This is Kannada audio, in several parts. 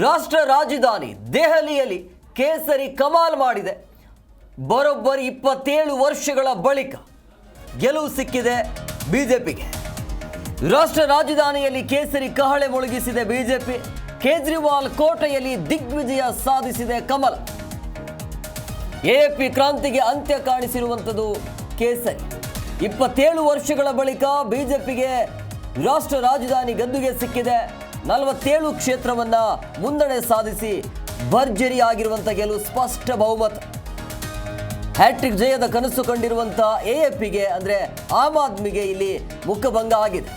ರಾಷ್ಟ್ರ ರಾಜಧಾನಿ ದೆಹಲಿಯಲ್ಲಿ ಕೇಸರಿ ಕಮಾಲ್ ಮಾಡಿದೆ. ಬರೋಬ್ಬರಿ ಇಪ್ಪತ್ತೇಳು ವರ್ಷಗಳ ಬಳಿಕ ಗೆಲುವು ಸಿಕ್ಕಿದೆ ಬಿಜೆಪಿಗೆ. ರಾಷ್ಟ್ರ ರಾಜಧಾನಿಯಲ್ಲಿ ಕೇಸರಿ ಕಹಳೆ ಮೊಳಗಿಸಿದೆ ಬಿಜೆಪಿ. ಕೇಜ್ರಿವಾಲ್ ಕೋಟೆಯಲ್ಲಿ ದಿಗ್ವಿಜಯ ಸಾಧಿಸಿದೆ ಕಮಲ. ಎಪಿ ಕ್ರಾಂತಿಗೆ ಅಂತ್ಯ ಕಾಣಿಸಿರುವಂಥದ್ದು ಕೇಸರಿ. ಇಪ್ಪತ್ತೇಳು ವರ್ಷಗಳ ಬಳಿಕ ಬಿಜೆಪಿಗೆ ರಾಷ್ಟ್ರ ರಾಜಧಾನಿ ಗದ್ದುಗೆ ಸಿಕ್ಕಿದೆ ನಲವತ್ತೇಳು ಕ್ಷೇತ್ರವನ್ನ ಮುನ್ನಡೆ ಸಾಧಿಸಿ ಭರ್ಜರಿಯಾಗಿರುವಂಥ ಗೆಲುವು ಸ್ಪಷ್ಟ ಬಹುಮತ. ಹ್ಯಾಟ್ರಿಕ್ ಜಯದ ಕನಸು ಕಂಡಿರುವಂಥ ಎಎಪಿಗೆ ಅಂದರೆ ಆಮ್ ಆದ್ಮಿಗೆ ಇಲ್ಲಿ ಮುಖಭಂಗ ಆಗಿದೆ.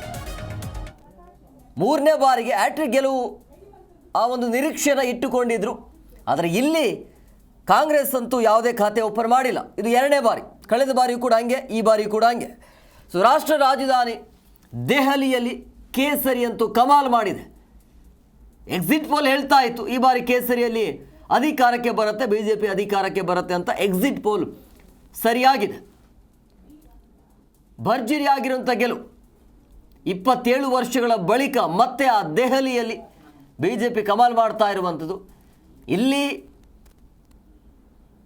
ಮೂರನೇ ಬಾರಿಗೆ ಹ್ಯಾಟ್ರಿಕ್ ಗೆಲುವು ಆ ಒಂದು ನಿರೀಕ್ಷೆನ ಇಟ್ಟುಕೊಂಡಿದ್ರು. ಆದರೆ ಇಲ್ಲಿ ಕಾಂಗ್ರೆಸ್ ಅಂತೂ ಯಾವುದೇ ಖಾತೆ ಓಪನ್ ಮಾಡಿಲ್ಲ. ಇದು ಎರಡನೇ ಬಾರಿ. ಕಳೆದ ಬಾರಿಯೂ ಕೂಡ ಹಂಗೆ, ಈ ಬಾರಿ ಕೂಡ ಹಂಗೆ. ಸೊ, ರಾಷ್ಟ್ರ ರಾಜಧಾನಿ ದೆಹಲಿಯಲ್ಲಿ ಕೇಸರಿ ಅಂತೂ ಕಮಾಲ್ ಮಾಡಿದೆ. ಎಕ್ಸಿಟ್ ಪೋಲ್ ಹೇಳ್ತಾ ಇತ್ತು. ಈ ಬಾರಿ ಕೇಸರಿಯಲ್ಲಿ ಅಧಿಕಾರಕ್ಕೆ ಬರುತ್ತೆ ಬಿ ಜೆ ಪಿ ಅಧಿಕಾರಕ್ಕೆ ಬರುತ್ತೆ ಅಂತ ಎಕ್ಸಿಟ್ ಪೋಲ್ ಸರಿಯಾಗಿದೆ. ಭರ್ಜರಿಯಾಗಿರುವಂಥ ಗೆಲುವು. ಇಪ್ಪತ್ತೇಳು ವರ್ಷಗಳ ಬಳಿಕ ಮತ್ತೆ ಆ ದೆಹಲಿಯಲ್ಲಿ ಬಿ ಜೆ ಪಿ ಕಮಾಲ್ ಮಾಡ್ತಾ ಇರುವಂಥದ್ದು. ಇಲ್ಲಿ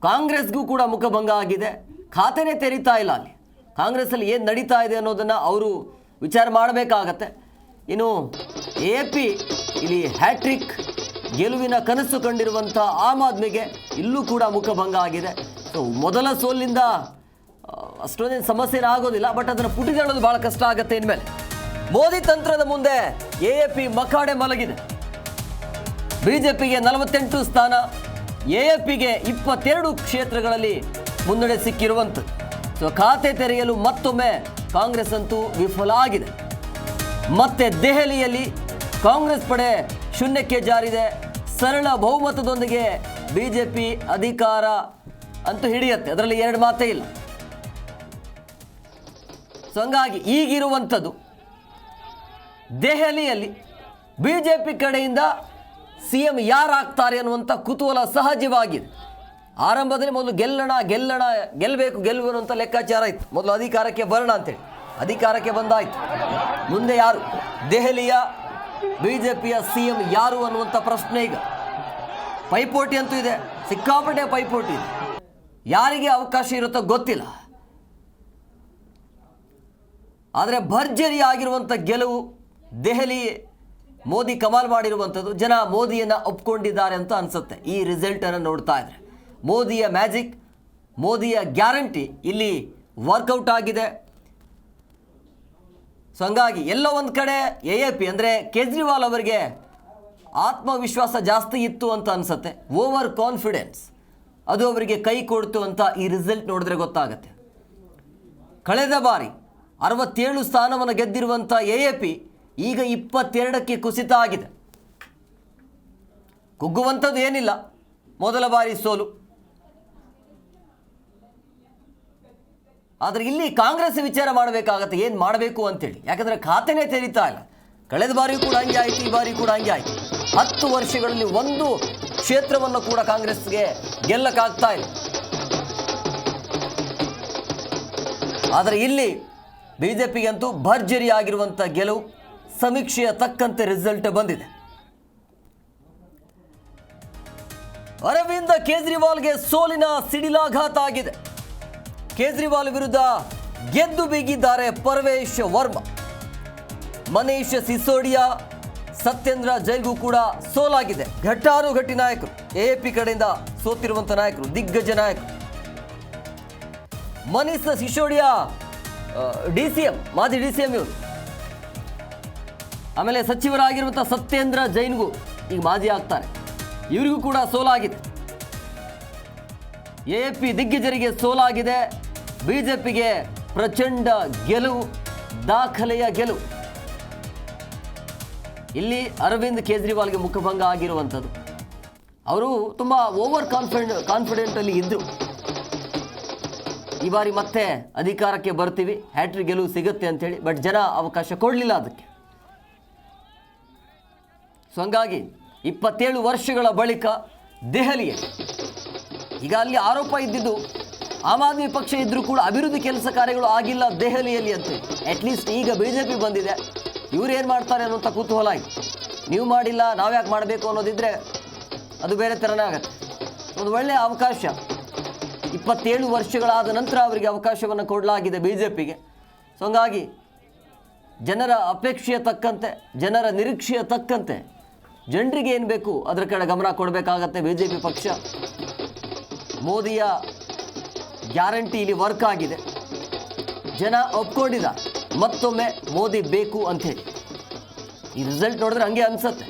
ಕಾಂಗ್ರೆಸ್ಗೂ ಕೂಡ ಮುಖಭಂಗ ಆಗಿದೆ. ಖಾತೆನೇ ತೆರೀತಾ ಇಲ್ಲ ಅಲ್ಲಿ. ಕಾಂಗ್ರೆಸ್ಸಲ್ಲಿ ಏನು ನಡೀತಾ ಇದೆ ಅನ್ನೋದನ್ನು ಅವರು ವಿಚಾರ ಮಾಡಬೇಕಾಗತ್ತೆ. ಇನ್ನು ಎ ಪಿ ಇಲ್ಲಿ ಹ್ಯಾಟ್ರಿಕ್ ಗೆಲುವಿನ ಕನಸು ಕಂಡಿರುವಂಥ ಆಮ್ ಆದ್ಮಿಗೆ ಇಲ್ಲೂ ಕೂಡ ಮುಖಭಂಗ ಆಗಿದೆ. ಸೊ ಮೊದಲ ಸೋಲಿಂದ ಆ, ಅಷ್ಟೊಂದೇನು ಸಮಸ್ಯೆ ಆಗೋದಿಲ್ಲ ಬಟ್ ಅದನ್ನು ಪುಟಿದೇಳೋದು ಭಾಳ ಕಷ್ಟ ಆಗುತ್ತೆ ಇನ್ಮೇಲೆ. ಮೋದಿ ತಂತ್ರದ ಮುಂದೆ ಎ ಪಿ ಮಕಾಡೆ ಮಲಗಿದೆ. ಬಿಜೆಪಿಗೆ ನಲವತ್ತೆಂಟು ಸ್ಥಾನ ಎ ಪಿಗೆ ಇಪ್ಪತ್ತೆರಡು ಕ್ಷೇತ್ರಗಳಲ್ಲಿ ಮುನ್ನಡೆ ಸಿಕ್ಕಿರುವಂಥದ್ದು. ಸೊ ಖಾತೆ ತೆರೆಯಲು ಮತ್ತೊಮ್ಮೆ ಕಾಂಗ್ರೆಸ್ ಅಂತೂ ವಿಫಲ ಆಗಿದೆ. ಮತ್ತೆ ದೆಹಲಿಯಲ್ಲಿ ಕಾಂಗ್ರೆಸ್ ಪಡೆ ಶೂನ್ಯಕ್ಕೆ ಜಾರಿದೆ. ಸರಳ ಬಹುಮತದೊಂದಿಗೆ ಬಿಜೆಪಿ ಅಧಿಕಾರ ಅಂತೂ ಹಿಡಿಯುತ್ತೆ. ಅದರಲ್ಲಿ ಎರಡು ಮಾತೇ ಇಲ್ಲ. ಸೊ ಹಂಗಾಗಿ ಈಗಿರುವಂಥದ್ದು, ದೆಹಲಿಯಲ್ಲಿ ಬಿ ಜೆ ಪಿ ಕಡೆಯಿಂದ ಸಿ ಎಂ ಯಾರಾಗ್ತಾರೆ ಅನ್ನುವಂಥ ಕುತೂಹಲ ಸಹಜವಾಗಿದೆ. ಆರಂಭದಲ್ಲಿ ಮೊದಲು ಗೆಲ್ಲಣ ಗೆಲ್ಲಣ ಗೆಲ್ಲಬೇಕು ಗೆಲ್ಲುವನು ಅಂತ ಲೆಕ್ಕಾಚಾರ ಇತ್ತು. ಮೊದಲು ಅಧಿಕಾರಕ್ಕೆ ಬರೋಣ ಅಂತೇಳಿ. ಅಧಿಕಾರಕ್ಕೆ ಬಂದಾಯಿತು. ಮುಂದೆ ಯಾರು? ದೆಹಲಿಯ ಬಿ ಜೆ ಪಿಯ ಸಿ ಎಂ ಯಾರು ಅನ್ನುವಂಥ ಪ್ರಶ್ನೆ ಈಗ. ಪೈಪೋಟಿ ಅಂತೂ ಇದೆ. ಸಿಕ್ಕಾಪಟ್ಟೆ ಪೈಪೋಟಿ ಇದೆ. ಯಾರಿಗೆ ಅವಕಾಶ ಇರುತ್ತೋ ಗೊತ್ತಿಲ್ಲ. ಆದರೆ ಭರ್ಜರಿ ಆಗಿರುವಂಥ ಗೆಲುವು ದೆಹಲಿ ಮೋದಿ ಕಮಾಲ್ ಮಾಡಿರುವಂಥದ್ದು. ಜನ ಮೋದಿಯನ್ನು ಒಪ್ಕೊಂಡಿದ್ದಾರೆ ಅಂತ ಅನಿಸುತ್ತೆ. ಈ ರಿಸಲ್ಟನ್ನು ನೋಡ್ತಾ ಇದ್ದಾರೆ ಮೋದಿಯ ಮ್ಯಾಜಿಕ್, ಮೋದಿಯ ಗ್ಯಾರಂಟಿ ಇಲ್ಲಿ ವರ್ಕೌಟ್ ಆಗಿದೆ. ಸೊ ಹಂಗಾಗಿ ಎಲ್ಲೋ ಒಂದು ಕಡೆ ಎ ಎ ಪಿ ಅಂದರೆ ಕೇಜ್ರಿವಾಲ್ ಅವರಿಗೆ ಆತ್ಮವಿಶ್ವಾಸ ಜಾಸ್ತಿ ಇತ್ತು ಅಂತ ಅನಿಸುತ್ತೆ. ಓವರ್ ಕಾನ್ಫಿಡೆನ್ಸ್ ಅದು ಅವರಿಗೆ ಕೈ ಕೊಡ್ತು ಅಂತ ಈ ರಿಸಲ್ಟ್ ನೋಡಿದ್ರೆ ಗೊತ್ತಾಗುತ್ತೆ. ಕಳೆದ ಬಾರಿ ಅರವತ್ತೇಳು ಸ್ಥಾನವನ್ನು ಗೆದ್ದಿರುವಂಥ ಎ ಎ ಪಿ ಈಗ ಇಪ್ಪತ್ತೆರಡಕ್ಕೆ ಕುಸಿತ ಆಗಿದೆ. ಕುಗ್ಗುವಂಥದ್ದು ಏನಿಲ್ಲ. ಮೊದಲ ಬಾರಿ ಸೋಲು. ಆದರೆ ಇಲ್ಲಿ ಕಾಂಗ್ರೆಸ್ ವಿಚಾರ ಮಾಡಬೇಕಾಗತ್ತೆ. ಏನು ಮಾಡಬೇಕು ಅಂತೇಳಿ. ಯಾಕಂದರೆ ಖಾತೆನೇ ತೆರೀತಾ ಇಲ್ಲ. ಕಳೆದ ಬಾರಿ ಕೂಡ ಹಂಗೆ ಆಯಿತು, ಈ ಬಾರಿ ಕೂಡ ಹಂಗೆ ಆಯಿತು. ಹತ್ತು ವರ್ಷಗಳಲ್ಲಿ ಒಂದು ಕ್ಷೇತ್ರವನ್ನು ಕೂಡ ಕಾಂಗ್ರೆಸ್ಗೆ ಗೆಲ್ಲಕ್ಕಾಗ್ತಾ ಇಲ್ಲ. ಆದರೆ ಇಲ್ಲಿ ಬಿ ಜೆ ಪಿಗಂತೂ ಭರ್ಜರಿ ಆಗಿರುವಂಥ ಗೆಲುವು ಸಮೀಕ್ಷೆಯ ತಕ್ಕಂತೆ ರಿಸಲ್ಟ್ ಬಂದಿದೆ. ಅರವಿಂದ ಕೇಜ್ರಿವಾಲ್ಗೆ ಸೋಲಿನ ಸಿಡಿಲಾಘಾತ ಆಗಿದೆ. ಕೇಜ್ರಿವಾಲ್ ವಿರುದ್ಧ ಗೆದ್ದು ಬೀಗಿದ್ದಾರೆ ಪರವೇಶ್ ವರ್ಮಾ. ಮನೀಶ್ ಸಿಸೋಡಿಯಾ, ಸತ್ಯೇಂದ್ರ ಜೈಲ್ಗೂ ಕೂಡ ಸೋಲಾಗಿದೆ. ಘಟ್ಟಾನುಘಟಿ ನಾಯಕರು ಎಪಿ ಕಡೆಯಿಂದ ಸೋತಿರುವಂಥ ನಾಯಕರು, ದಿಗ್ಗಜ ನಾಯಕರು. Manish Sisodia D C M, ಮಾಜಿ ಡಿ ಸಿ ಎಂ ಇವರು. ಆಮೇಲೆ ಸಚಿವರಾಗಿರುವಂಥ ಸತ್ಯೇಂದ್ರ ಜೈನ್ಗೂ ಈಗ ಮಾಜಿ ಆಗ್ತಾರೆ. ಇವರಿಗೂ ಕೂಡ ಸೋಲಾಗಿದೆ. A P ದಿಗ್ಗಜರಿಗೆ ಸೋಲಾಗಿದೆ. ಬಿಜೆಪಿಗೆ ಪ್ರಚಂಡ ಗೆಲುವು, ದಾಖಲೆಯ ಗೆಲುವು. ಇಲ್ಲಿ ಅರವಿಂದ್ ಕೇಜ್ರಿವಾಲ್ಗೆ ಮುಖಭಂಗ ಆಗಿರುವಂಥದ್ದು. ಅವರು ತುಂಬ ಓವರ್ ಕಾನ್ಫಿಡೆಂಟ್ ಕಾನ್ಫಿಡೆಂಟಲ್ಲಿ ಇದ್ದರು ಈ ಬಾರಿ ಮತ್ತೆ ಅಧಿಕಾರಕ್ಕೆ ಬರ್ತೀವಿ ಹ್ಯಾಟ್ರಿ ಗೆಲುವು ಸಿಗುತ್ತೆ ಅಂತೇಳಿ ಬಟ್ ಜನ ಅವಕಾಶ ಕೊಡಲಿಲ್ಲ ಅದಕ್ಕೆ. ಸೊ ಹಂಗಾಗಿ ಇಪ್ಪತ್ತೇಳು ವರ್ಷಗಳ ಬಳಿಕ ದೆಹಲಿಯಲ್ಲಿ, ಈಗ ಅಲ್ಲಿ ಆರೋಪ ಇದ್ದಿದ್ದು ಆಮ್ ಆದ್ಮಿ ಪಕ್ಷ ಇದ್ರೂ ಕೂಡ ಅಭಿವೃದ್ಧಿ ಕೆಲಸ ಕಾರ್ಯಗಳು ಆಗಿಲ್ಲ ದೆಹಲಿಯಲ್ಲಿ ಅಟ್ ಅಟ್ಲೀಸ್ಟ್ ಈಗ ಬಿ ಜೆ ಪಿ ಬಂದಿದೆ. ಇವ್ರು ಏನು ಮಾಡ್ತಾರೆ ಅನ್ನೋಂಥ ಕುತೂಹಲ ಆಯ್ತು ನೀವು ಮಾಡಿಲ್ಲ ನಾವ್ಯಾಕೆ ಮಾಡಬೇಕು ಅನ್ನೋದಿದ್ರೆ ಅದು ಬೇರೆ ಥರನೇ ಆಗತ್ತೆ. ಒಂದು ಒಳ್ಳೆಯ ಅವಕಾಶ. ಇಪ್ಪತ್ತೇಳು ವರ್ಷಗಳಾದ ನಂತರ ಅವರಿಗೆ ಅವಕಾಶವನ್ನು ಕೊಡಲಾಗಿದೆ ಬಿ ಜೆ ಪಿಗೆ ಸೊ ಹಂಗಾಗಿ ಜನರ ಅಪೇಕ್ಷೆಯ ತಕ್ಕಂತೆ, ಜನರ ನಿರೀಕ್ಷೆಯ ತಕ್ಕಂತೆ ಜನರಿಗೆ ಏನು ಬೇಕು ಅದರ ಕಡೆ ಗಮನ ಕೊಡಬೇಕಾಗತ್ತೆ ಬಿ ಪಕ್ಷ. ಮೋದಿಯ ಗ್ಯಾರಂಟಿ ಇಲ್ಲಿ ವರ್ಕ್ ಆಗಿದೆ. ಜನ ಒಪ್ಕೊಂಡಿದ. ಮತ್ತೊಮ್ಮೆ ಮೋದಿ ಬೇಕು ಅಂಥೇಳಿ. ಈ ರಿಸಲ್ಟ್ ನೋಡಿದ್ರೆ ಹಂಗೆ ಅನ್ಸತ್ತೆ.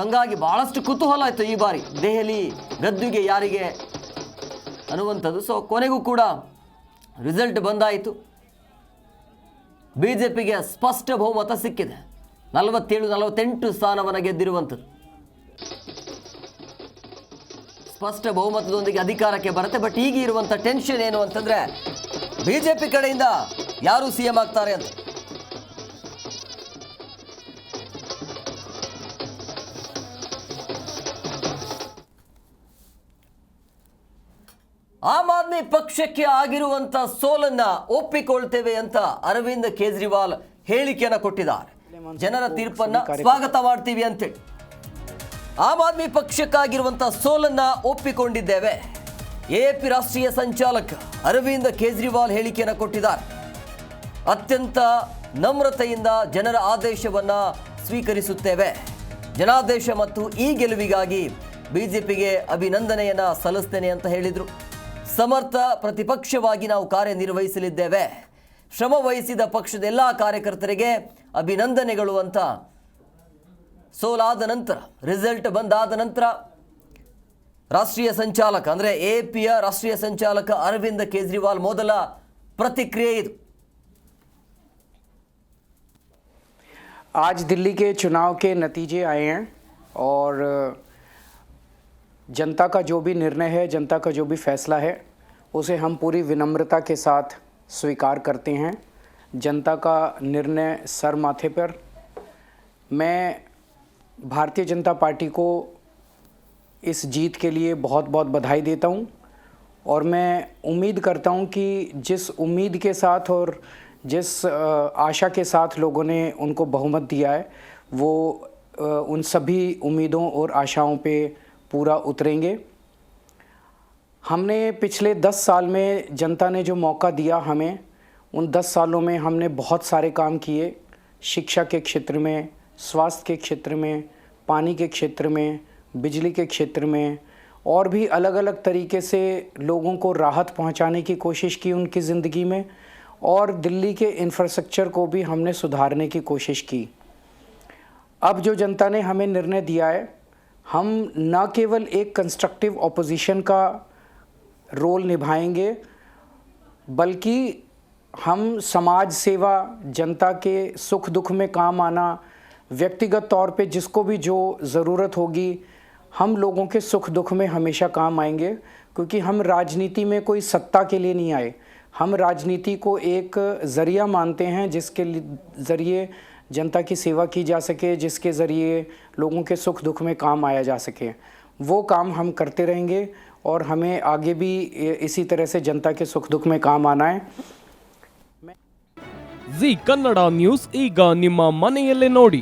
ಹಂಗಾಗಿ ಭಾಳಷ್ಟು ಕುತೂಹಲ ಆಯಿತು ಈ ಬಾರಿ. ದೆಹಲಿ ಗದ್ದುಗೆ ಯಾರಿಗೆ ಅನ್ನುವಂಥದ್ದು. ಸೊ ಕೊನೆಗೂ ಕೂಡ ರಿಸಲ್ಟ್ ಬಂದಾಯಿತು. ಬಿ ಜೆ ಪಿಗೆ ಸ್ಪಷ್ಟ ಬಹುಮತ ಸಿಕ್ಕಿದೆ. ನಲವತ್ತೇಳು ನಲವತ್ತೆಂಟು ಸ್ಥಾನವನ್ನು ಗೆದ್ದಿರುವಂಥದ್ದು. ಸ್ಪಷ್ಟ ಬಹುಮತದೊಂದಿಗೆ ಅಧಿಕಾರಕ್ಕೆ ಬರುತ್ತೆ. ಬಟ್ ಈಗ ಇರುವಂಥ ಟೆನ್ಷನ್ ಏನು ಅಂತಂದ್ರೆ ಬಿಜೆಪಿ ಕಡೆಯಿಂದ ಯಾರು ಸಿ ಎಂ ಆಗ್ತಾರೆ ಅಂತ? ಆಮ್ ಆದ್ಮಿ ಪಕ್ಷಕ್ಕೆ ಆಗಿರುವಂತ ಸೋಲನ್ನ ಒಪ್ಪಿಕೊಳ್ತೇವೆ ಅಂತ ಅರವಿಂದ್ ಕೇಜ್ರಿವಾಲ್ ಹೇಳಿಕೆಯನ್ನು ಕೊಟ್ಟಿದ್ದಾರೆ. ಜನರ ತೀರ್ಪನ್ನ ಸ್ವಾಗತ ಮಾಡ್ತೀವಿ ಅಂತೇಳಿ. ಆಮ್ ಆದ್ಮಿ ಪಕ್ಷಕ್ಕಾಗಿರುವಂಥ ಸೋಲನ್ನ ಒಪ್ಪಿಕೊಂಡಿದ್ದೇವೆ. ಎಪಿ ರಾಷ್ಟ್ರೀಯ ಸಂಚಾಲಕ ಅರವಿಂದ ಕೇಜ್ರಿವಾಲ್ ಹೇಳಿಕೆಯನ್ನು ಕೊಟ್ಟಿದ್ದಾರೆ. ಅತ್ಯಂತ ನಮ್ರತೆಯಿಂದ ಜನರ ಆದೇಶವನ್ನ ಸ್ವೀಕರಿಸುತ್ತೇವೆ. ಜನಾದೇಶ ಮತ್ತು ಈ ಗೆಲುವಿಗಾಗಿ ಬಿಜೆಪಿಗೆ ಅಭಿನಂದನೆಯನ್ನ ಸಲ್ಲಿಸ್ತೇನೆ ಅಂತ ಹೇಳಿದರು. ಸಮರ್ಥ ಪ್ರತಿಪಕ್ಷವಾಗಿ ನಾವು ಕಾರ್ಯನಿರ್ವಹಿಸಲಿದ್ದೇವೆ. ಶ್ರಮ ವಹಿಸಿದ ಪಕ್ಷದ ಎಲ್ಲ ಕಾರ್ಯಕರ್ತರಿಗೆ ಅಭಿನಂದನೆಗಳು ಅಂತ ಸೋಲಾದ ನಂತರ ರಿಸಲ್ಟ್ ಬಂದಾದ ನಂತರ ರಾಷ್ಟ್ರೀಯ ಸಂಚಾಲಕ ಅಂದರೆ ಎ ಪಿಯ ರಾಷ್ಟ್ರೀಯ ಸಂಚಾಲಕ ಅರವಿಂದ್ ಕೇಜ್ರಿವಾಲ್ ಮೊದಲ ಪ್ರತಿಕ್ರಿಯೆ ಇದು आज दिल्ली के चुनाव के नतीजे आए हैं और जनता का जो भी निर्णय है जनता का जो भी फैसला है उसे हम पूरी विनम्रता के साथ स्वीकार करते हैं जनता का निर्णय सर माथे पर मैं भारतीय जनता पार्टी को इस जीत के लिए बहुत बहुत बधाई देता हूँ। और मैं उम्मीद करता हूँ कि जिस उम्मीद के साथ और जिस आशा के साथ लोगों ने उनको बहुमत दिया है, वो उन सभी उम्मीदों और आशाओं पे पूरा उतरेंगे। हमने पिछले दस साल में जनता ने जो मौका दिया हमें, उन दस सालों में हमने बहुत सारे काम किए, शिक्षा के क्षेत्र में स्वास्थ्य के क्षेत्र में, पानी के क्षेत्र में, बिजली के क्षेत्र में, और भी अलग अलग तरीके से लोगों को राहत पहुँचाने की कोशिश की उनकी ज़िंदगी में, और दिल्ली के इंफ्रास्ट्रक्चर को भी हमने सुधारने की कोशिश की। अब जो जनता ने हमें निर्णय दिया है, हम न केवल एक कंस्ट्रक्टिव ऑपोजिशन का रोल निभाएँगे, बल्कि हम समाज सेवा, जनता के सुख दुख में काम आना व्यक्तिगत तौर पे जिसको भी जो ज़रूरत होगी हम लोगों के सुख दुख में हमेशा काम आएंगे क्योंकि हम राजनीति में कोई सत्ता के लिए नहीं आए हम राजनीति को एक ज़रिया मानते हैं जिसके लि- ज़रिए जनता की सेवा की जा सके जिसके ज़रिए लोगों के सुख दुख में काम आया जा सके वो काम हम करते रहेंगे और हमें आगे भी ए- इसी तरह से जनता के सुख दुख में काम आना है ಜಿ ಕನ್ನಡ ನ್ಯೂಸ್ ಈಗ ನಿಮ್ಮ ಮನೆಯಲ್ಲೇ ನೋಡಿ